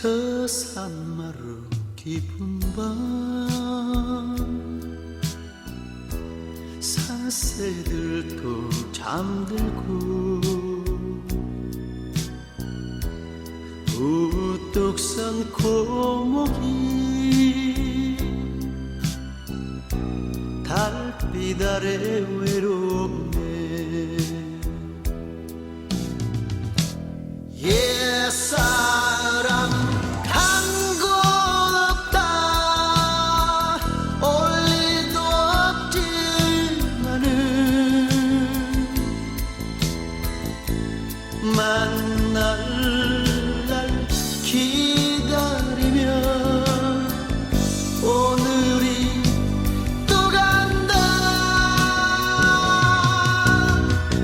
저 산마루 깊은 밤. 산새들도 잠들고 우뚝 선 고목이 달빛 아래 외롭네 만날 날 기다리며 오늘이 또 간다.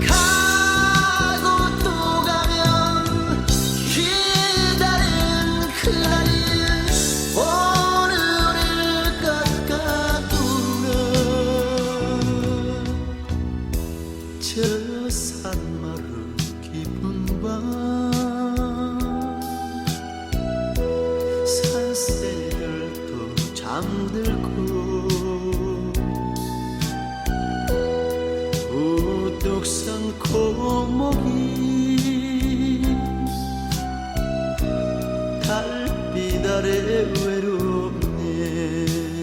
가고 또 가면 기다린 그날이 오늘을 깎아두며 저 산마루 깊은 밤 산새들도 잠들고 우뚝 선 고목이 달빛 아래 외롭네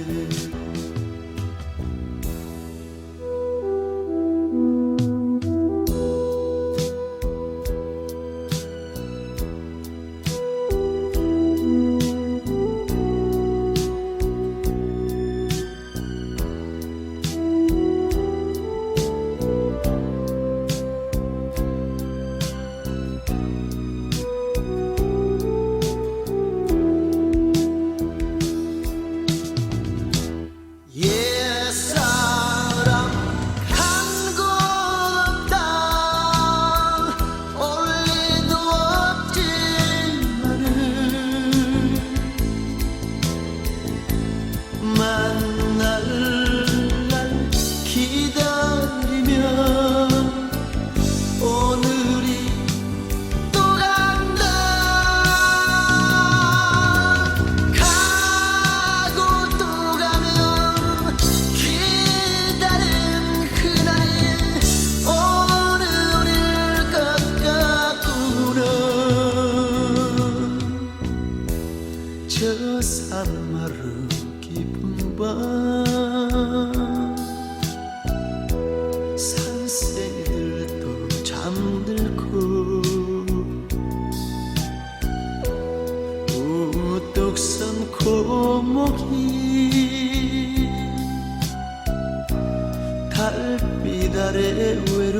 깊은 밤 산새들도 잠들고 우뚝 선 고목이 달빛 아래 외로워